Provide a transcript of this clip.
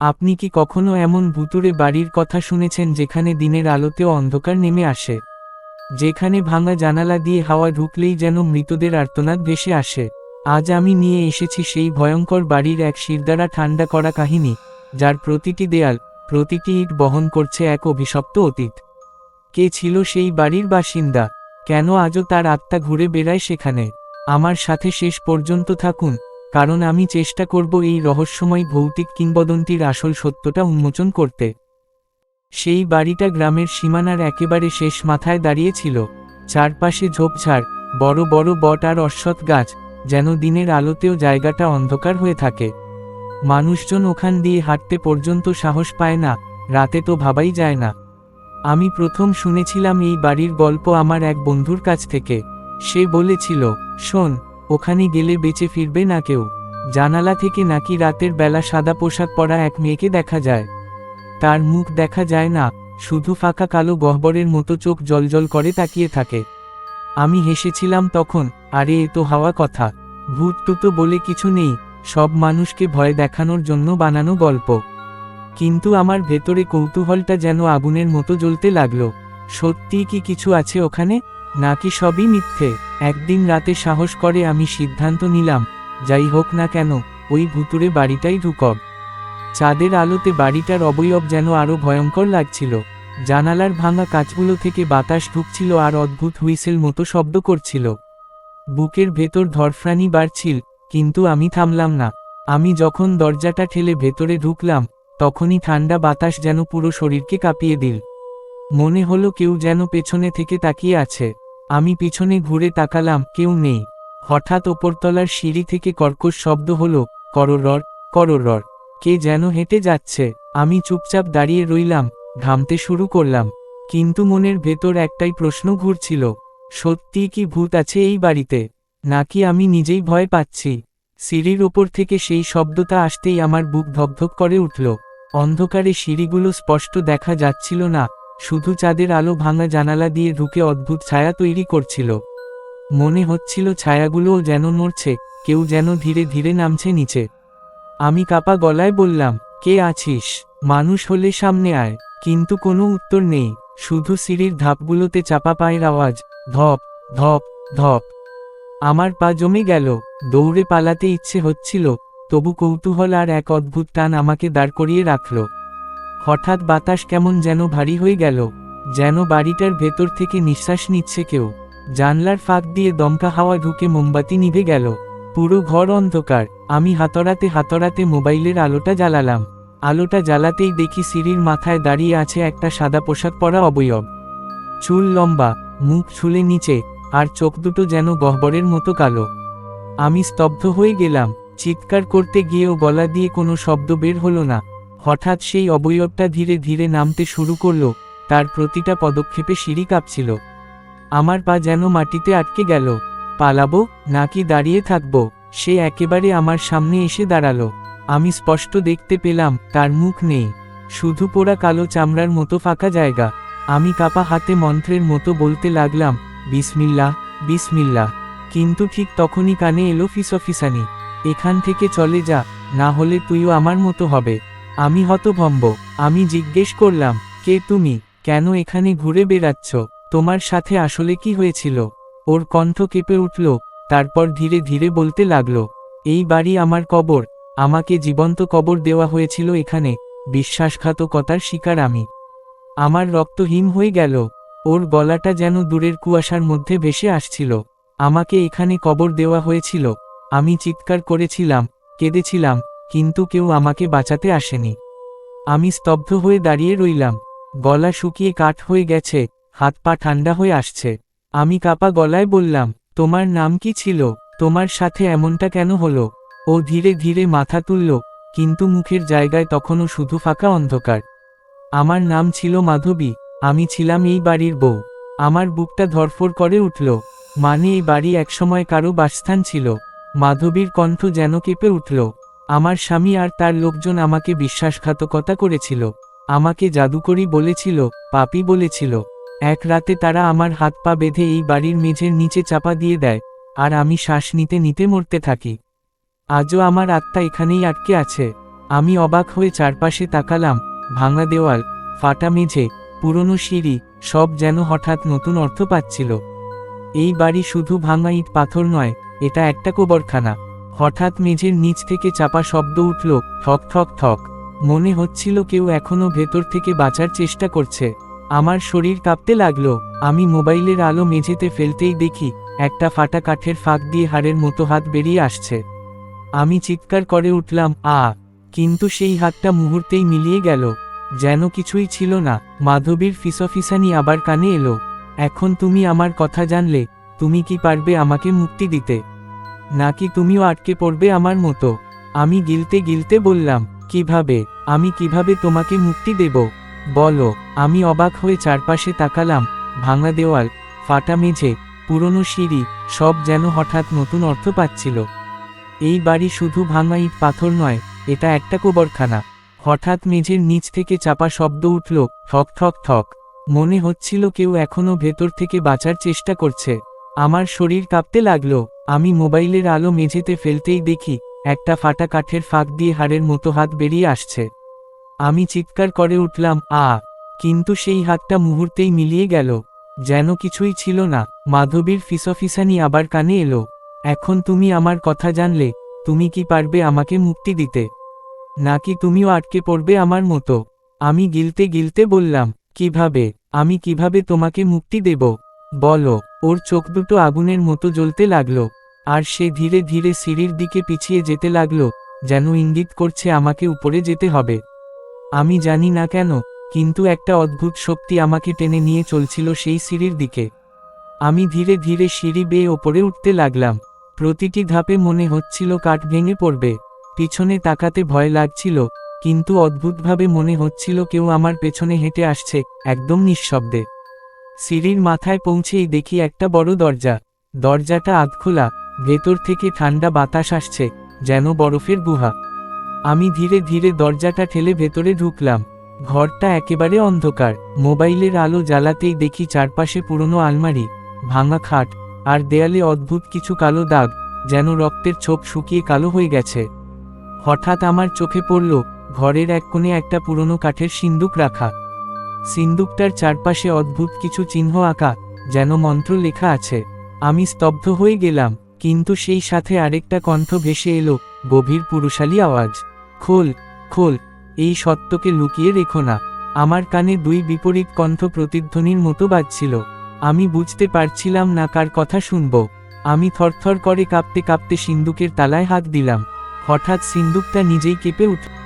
আপনি কি কখনো এমন ভুতুরে বাড়ির কথা শুনেছেন যেখানে দিনের আলোতেও অন্ধকার নেমে আসে? যেখানে ভাঙা জানালা দিয়ে হাওয়া ঢুকলেই যেন মৃতদের আর্তনাদ ভেসে আসে। আজ আমি নিয়ে এসেছি সেই ভয়ঙ্কর বাড়ির এক শিরদাঁড়া ঠান্ডা করা কাহিনী, যার প্রতিটি দেয়াল, প্রতিটি ইট বহন করছে এক অভিশপ্ত অতীত। কে ছিল সেই বাড়ির বাসিন্দা? কেন আজও তার আত্মা ঘুরে বেড়ায় সেখানে? আমার সাথে শেষ পর্যন্ত থাকুন। কারণ আমি চেষ্টা করব এই রহস্যময় ভৌতিক কিংবদন্তির আসল সত্যটা উন্মোচন করতে। সেই বাড়িটা গ্রামের সীমানার একেবারে শেষ মাথায় দাঁড়িয়েছিল। চারপাশে ঝোপঝাড়, বড় বড় বট আর অশ্বত্থ গাছ, যেন দিনের আলোতেও জায়গাটা অন্ধকার হয়ে থাকে। মানুষজন ওখান দিয়ে হাঁটতে পর্যন্ত সাহস পায় না, রাতে তো ভাবাই যায় না। আমি প্রথম শুনেছিলাম এই বাড়ির গল্প আমার এক বন্ধুর কাছ থেকে। সে বলেছিল, শোন ওখানে গেলে বেঁচে ফিরবে না কেউ। জানালা থেকে নাকি রাতের বেলা সাদা পোশাক পরা এক মেয়েকে দেখা যায়। তার মুখ দেখা যায় না, শুধু ফাঁকা কালো গহ্বরের মতো চোখ জলজল করে তাকিয়ে থাকে। আমি হেসেছিলাম তখন, আরে, এ তো হাওয়া কথা। ভূত টুতো বলে কিছু নেই, সব মানুষকে ভয় দেখানোর জন্য বানানো গল্প। কিন্তু আমার ভেতরে কৌতূহলটা যেন আগুনের মতো জ্বলতে লাগল। সত্যিই কি কিছু আছে ওখানে? নাকি সবই মিথ্যে? একদিন রাতে সাহস করে আমি সিদ্ধান্ত নিলাম, যাই হোক না কেন, ওই ভুতুরে বাড়িটাই ঢুকব। চাঁদের আলোতে বাড়িটার অবয়ব যেন আরও ভয়ঙ্কর লাগছিল। জানালার ভাঙা কাঁচগুলো থেকে বাতাস ঢুকছিল আর অদ্ভুত হুইসেল মতো শব্দ করছিল। বুকের ভেতর ধরফ্রানি বাড়ছিল, কিন্তু আমি থামলাম না। আমি যখন দরজাটা ঠেলে ভেতরে ঢুকলাম, তখনই ঠান্ডা বাতাস যেন পুরো শরীরকে কাঁপিয়ে দিল। মনে হলো কেউ যেন পেছনে থেকে তাকিয়ে আছে। আমি পিছনে ঘুরে তাকালাম, কেউ নেই। হঠাৎ ওপরতলার সিঁড়ি থেকে কর্কশ শব্দ হলো, কররর কররর, কে যেন হেঁটে যাচ্ছে। আমি চুপচাপ দাঁড়িয়ে রইলাম, ঘামতে শুরু করলাম। কিন্তু মনের ভেতর একটাই প্রশ্ন ঘুরছিল সত্যিই কি ভূত আছে এই বাড়িতে? নাকি আমি নিজেই ভয় পাচ্ছি? সিঁড়ির ওপর থেকে সেই শব্দটা আসতেই আমার বুক ধকধক করে উঠল। অন্ধকারে সিঁড়িগুলো স্পষ্ট দেখা যাচ্ছিল না শুধু চাঁদের আলো ভাঙা জানালা দিয়ে ঢুকে অদ্ভুত ছায়া তৈরি করছিল। মনে হচ্ছিল ছায়াগুলোও যেন নড়ছে, কেউ যেন ধীরে ধীরে নামছে নিচে। আমি কাপা গলায় বললাম, কে আছিস? মানুষ হলে সামনে আয়। কিন্তু কোনো উত্তর নেই, শুধু সিঁড়ির ধাপগুলোতে চাপা পায়ের আওয়াজ, ধপ ধপ ধপ। আমার পা জমে গেল, দৌড়ে পালাতে ইচ্ছে হচ্ছিল, তবু কৌতূহল আর এক অদ্ভুত টান আমাকে দাঁড় করিয়ে রাখল। হঠাৎ বাতাস কেমন যেন ভারী হয়ে গেল, যেন বাড়িটার ভেতর থেকে নিঃশ্বাস নিচ্ছে কেউ। জানলার ফাঁক দিয়ে দমকা হাওয়া ঢুকে মোমবাতি নিভে গেল। পুরো ঘর অন্ধকার, আমি হাতড়াতে হাতড়াতে মোবাইলের আলোটা জ্বালালাম। আলোটা জ্বালাতেই দেখি সিঁড়ির মাথায় দাঁড়িয়ে আছে একটা সাদা পোশাক পরা অবয়ব। চুল লম্বা, মুখ ছুলে নিচে, আর চোখ দুটো যেন গহ্বরের মতো কালো। আমি স্তব্ধ হয়ে গেলাম, চিৎকার করতে গিয়েও গলা দিয়ে কোনো শব্দ বের হলো না। হঠাৎ সেই অবয়বটা ধীরে ধীরে নামতে শুরু করল, তার প্রতিটা পদক্ষেপে সিঁড়ি কাঁপছিল। আমার পা যেন মাটিতে আটকে গেল। পালাবো, নাকি দাঁড়িয়ে থাকব? সে একেবারে আমার সামনে এসে দাঁড়াল। আমি স্পষ্ট দেখতে পেলাম, তার মুখ নেই। শুধু পোড়া কালো চামড়ার মতো ফাঁকা জায়গা। আমি কাপা হাতে মন্ত্রের মতো বলতে লাগলাম বিসমিল্লা বিসমিল্লা কিন্তু ঠিক তখনই কানে এলো ফিসফিসানি। এখান থেকে চলে যা, না হলে তুইও আমার মতো হবে। আমি হতভম্ব, আমি জিজ্ঞেস করলাম, কে তুমি? কেন এখানে ঘুরে বেড়াচ্ছ? তোমার সাথে আসলে কি হয়েছিল? ওর কণ্ঠ কেঁপে উঠল, তারপর ধীরে ধীরে বলতে লাগল, এই বাড়ি আমার কবর, আমাকে জীবন্ত কবর দেওয়া হয়েছিল এখানে, বিশ্বাসঘাতকতার শিকার আমি। আমার রক্ত হিম হয়ে গেল, ওর গলাটা যেন দূরের কুয়াশার মধ্যে ভেসে আসছিল, আমাকে এখানে কবর দেওয়া হয়েছিল, আমি চিৎকার করেছিলাম, কেঁদেছিলাম কিন্তু কেউ আমাকে বাঁচাতে আসেনি। আমি স্তব্ধ হয়ে দাঁড়িয়ে রইলাম। গলা শুকিয়ে কাঠ হয়ে গেছে, হাত পা ঠান্ডা হয়ে আসছে। আমি কাপা গলায় বললাম, তোমার নাম কি ছিল? তোমার সাথে এমনটা কেন হলো? ও ধীরে ধীরে মাথা তুলল, কিন্তু মুখের জায়গায় তখনও শুধু ফাঁকা অন্ধকার। আমার নাম ছিল মাধবী, আমি ছিলাম এই বাড়ির বউ। আমার বুকটা ধরফর করে উঠল মানে এই বাড়ি একসময় কারও বাসস্থান ছিল। মাধবীর কণ্ঠ যেন কেঁপে উঠল। আমার স্বামী আর তার লোকজন আমাকে বিশ্বাসঘাতকতা করেছিল। আমাকে জাদুকরি বলেছিল, পাপি বলেছিল। এক রাতে তারা আমার হাত পা বেঁধে এই বাড়ির মেঝের নিচে চাপা দিয়ে দেয়, আর আমি শ্বাস নিতে নিতে মরতে থাকি। আজও আমার আত্মা এখানেই আটকে আছে। আমি অবাক হয়ে চারপাশে তাকালাম, ভাঙা দেওয়াল, ফাটা মেঝে, পুরনো সিঁড়ি, সব যেন হঠাৎ নতুন অর্থ পাচ্ছিল। এই বাড়ি শুধু ভাঙা ইট পাথর নয়, এটা একটা কোবরখানা। হঠাৎ মেঝের নিচ থেকে চাপা শব্দ উঠল, ঠক ঠক ঠক। মনে হচ্ছিল কেউ এখনও ভেতর থেকে বাঁচার চেষ্টা করছে। আমার শরীর কাঁপতে লাগল, আমি মোবাইলের আলো মেঝেতে ফেলতেই দেখি, একটা ফাটা কাঠের ফাঁক দিয়ে হাড়ের মতো হাত বেরিয়ে আসছে। আমি চিৎকার করে উঠলাম, আ! কিন্তু সেই হাতটা মুহূর্তেই মিলিয়ে গেল। যেন কিছুই ছিল না, মাধবীর ফিসফিসানি আবার কানে এলো, এখন তুমি আমার কথা জানলে, তুমি কি পারবে আমাকে মুক্তি দিতে? নাকি তুমিও আটকে পড়বে আমার মতো? আমি গিলতে গিলতে বললাম, কীভাবে? আমি কীভাবে তোমাকে মুক্তি দেব? বলো, আমি অবাক হয়ে চারপাশে তাকালাম, ভাঙা দেওয়াল, ফাটা মেঝে, পুরনো সিঁড়ি, সব যেন হঠাৎ নতুন অর্থ পাচ্ছিল। এই বাড়ি শুধু ভাঙা ইট পাথর নয়, এটা একটা কোবরখানা। হঠাৎ মেঝের নিচ থেকে চাপা শব্দ উঠল, ঠক ঠক ঠক। মনে হচ্ছিল কেউ এখনও ভেতর থেকে বাঁচার চেষ্টা করছে। আমার শরীর কাঁপতে লাগল। আমি মোবাইলের আলো মেঝেতে ফেলতেই দেখি, একটা ফাটা কাঠের ফাঁক দিয়ে হাড়ের মতো হাত বেরিয়ে আসছে। আমি চিৎকার করে উঠলাম, আ! কিন্তু সেই হাতটা মুহূর্তেই মিলিয়ে গেল। যেন কিছুই ছিল না, মাধবীর ফিসফিসানি আবার কানে এলো। এখন তুমি আমার কথা জানলে, তুমি কি পারবে আমাকে মুক্তি দিতে? নাকি তুমিও আটকে পড়বে আমার মতো? আমি গিলতে গিলতে বললাম, কীভাবে? আমি কীভাবে তোমাকে মুক্তি দেব? বলো। ওর চোখ দুটো আগুনের মতো জ্বলতে লাগল। আর সে ধীরে ধীরে সিঁড়ির দিকে পিছিয়ে যেতে লাগল, যেন ইঙ্গিত করছে আমাকে উপরে যেতে হবে। আমি জানি না কেন, কিন্তু একটা অদ্ভুত শক্তি আমাকে টেনে নিয়ে চলছিল সেই সিঁড়ির দিকে। আমি ধীরে ধীরে সিঁড়ি বেয়ে ওপরে উঠতে লাগলাম। প্রতিটি ধাপে মনে হচ্ছিল কাঠ ভেঙে পড়বে। পিছনে তাকাতে ভয় লাগছিল, কিন্তু অদ্ভুতভাবে মনে হচ্ছিল কেউ আমার পেছনে হেঁটে আসছে, একদম নিঃশব্দে। সিঁড়ির মাথায় পৌঁছেই দেখি একটা বড় দরজা। দরজাটা আধখোলা। ভেতর থেকে ঠান্ডা বাতাস আসছে, যেন বরফের গুহা। আমি ধীরে ধীরে দরজাটা ঠেলে ভেতরে ঢুকলাম। ঘরটা একেবারে অন্ধকার। মোবাইলের আলো জ্বালাতেই দেখি চারপাশে পুরনো আলমারি, ভাঙা খাট, আর দেয়ালে অদ্ভুত কিছু কালো দাগ, যেন রক্তের ছোপ শুকিয়ে কালো হয়ে গেছে। হঠাৎ আমার চোখে পড়ল, ঘরের এক কোণে একটা পুরনো কাঠের সিন্দুক রাখা। সিন্দুকটার চারপাশে অদ্ভুত কিছু চিহ্ন আঁকা, যেন মন্ত্র লেখা আছে। আমি স্তব্ধ হয়ে গেলাম। কিন্তু সেই সাথে আরেকটা কণ্ঠ ভেসে এলো, গভীর পুরুষালী আওয়াজ। খোল খোল, এই সত্যকে লুকিয়ে রেখো না। আমার কানে দুই বিপরীত কণ্ঠ প্রতিধ্বনির মতো বাজছিল। আমি বুঝতে পারছিলাম না কার কথা শুনব। আমি থরথর করে কাঁপতে কাঁপতে সিন্দুকের তালায় হাত দিলাম। হঠাৎ সিন্দুকটা নিজেই কেঁপে উঠল।